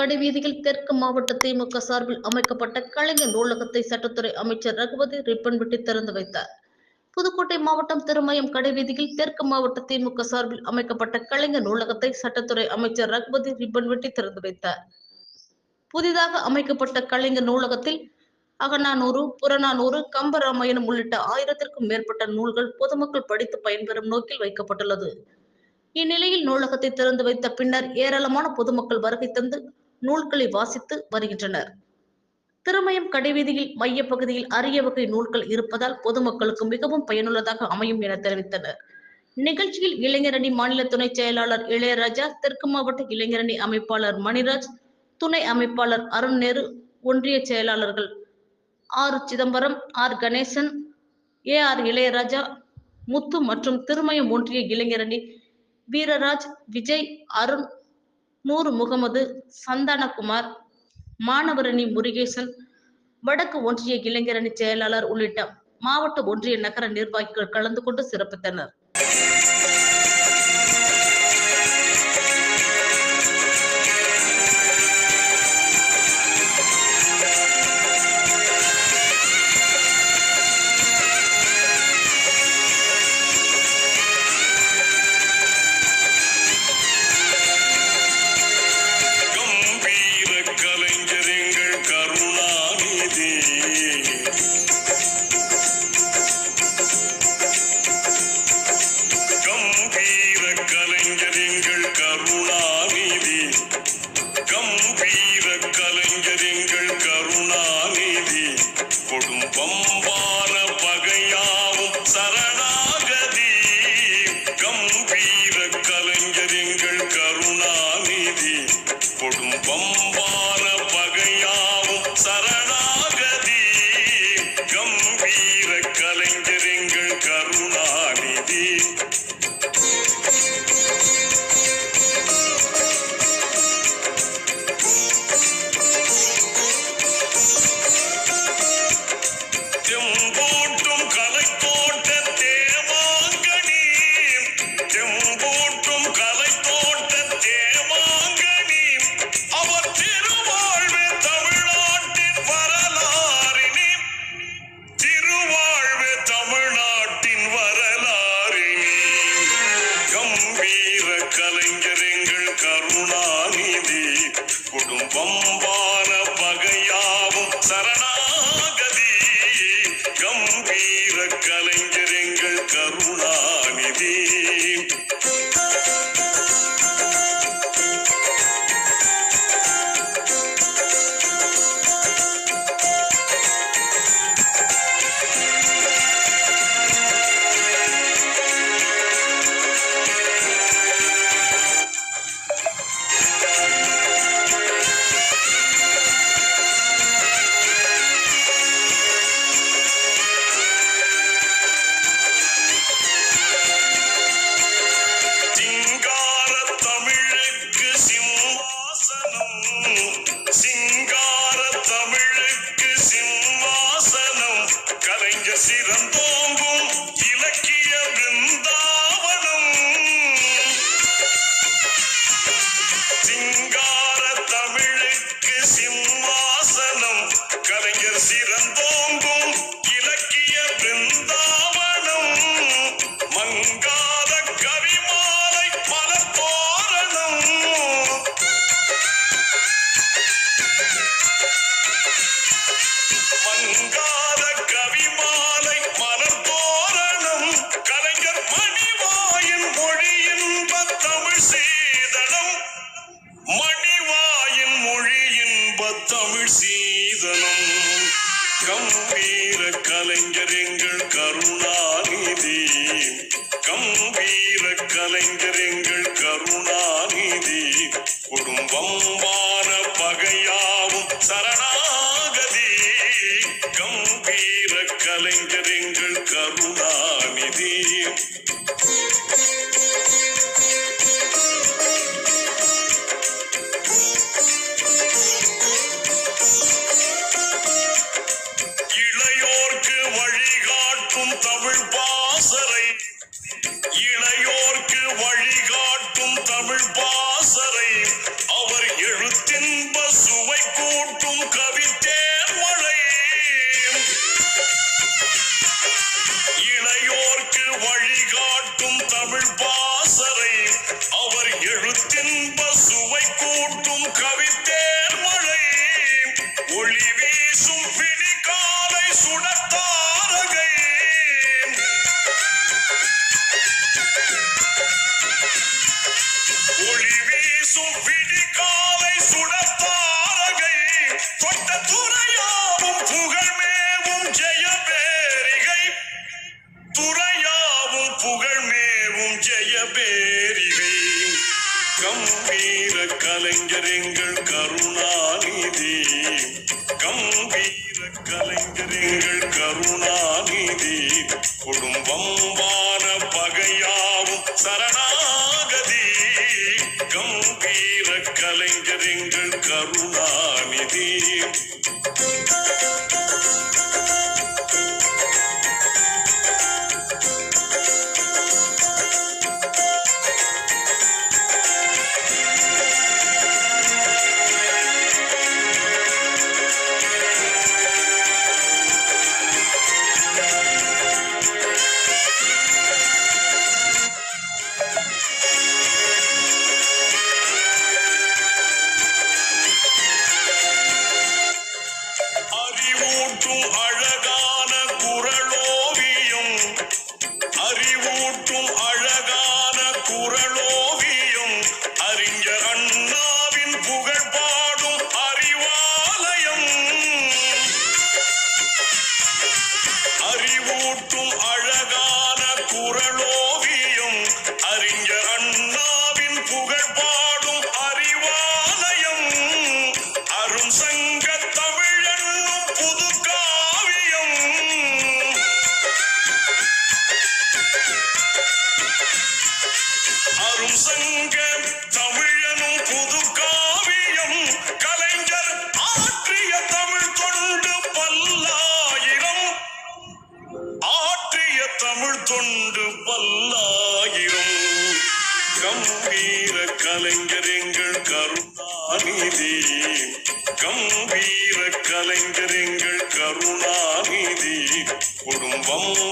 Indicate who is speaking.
Speaker 1: கடைவீதியில் தெற்கு மாவட்ட திமுக சார்பில் அமைக்கப்பட்ட கலைஞர் நூலகத்தை சட்டத்துறை அமைச்சர் ரகுபதி ரிப்பன் விட்டு திறந்து வைத்தார். புதுக்கோட்டை மாவட்டம் திருமயம் கடைவீதியில் தெற்கு மாவட்ட திமுக சார்பில் அமைக்கப்பட்ட கலைஞர் நூலகத்தை சட்டத்துறை அமைச்சர் ரகுபதி ரிப்பன் வெட்டி திறந்து வைத்தார். புதிதாக அமைக்கப்பட்ட கலைஞர் நூலகத்தில் அகநானூறு புறநானூறு கம்பராமாயணம் உள்ளிட்ட ஆயிரத்திற்கும் மேற்பட்ட நூல்கள் பொதுமக்கள் படித்து பயன்பெறும் நோக்கில் வைக்கப்பட்டுள்ளது. இந்நிலையில் நூலகத்தை திறந்து வைத்த பின்னர் ஏராளமான பொதுமக்கள் வருகை தந்து நூல்களை வாசித்து வருகின்றனர். திருமயம் கடைவீதியில் மையப்பகுதியில் அரிய வகை நூல்கள் இருப்பதால் பொதுமக்களுக்கு மிகவும் பயனுள்ளதாக அமையும் என தெரிவித்தனர். நிகழ்ச்சியில் இளைஞரணி மாநில துணை செயலாளர் இளையராஜா தெற்கு மாவட்ட இளைஞரணி அமைப்பாளர் மணிராஜ் துணை அமைப்பாளர் அருண் நேரு ஒன்றிய செயலாளர்கள் R. Chidambaram R. Ganesan A. R. Ilaiyaraja Muthu மற்றும் திருமயம் ஒன்றிய இளைஞரணி வீரராஜ் விஜய் அருண் நூறு முகமது சந்தானகுமார் மாணவரணி முருகேசன் வடக்கு ஒன்றிய இளைஞரணி செயலாளர் உள்ளிட்ட மாவட்ட ஒன்றிய நகர நிர்வாகிகள் கலந்து கொண்டு சிறப்பித்தனர்.
Speaker 2: கலைஞர் சிறந்தோங்கும் எங்கள் கருணாநிதி குடும்பம்பான ஒளி வீசும் கருணாநிதி. கம்பீர கலைஞர் எங்கள் கருணாநிதி. குடும்பம்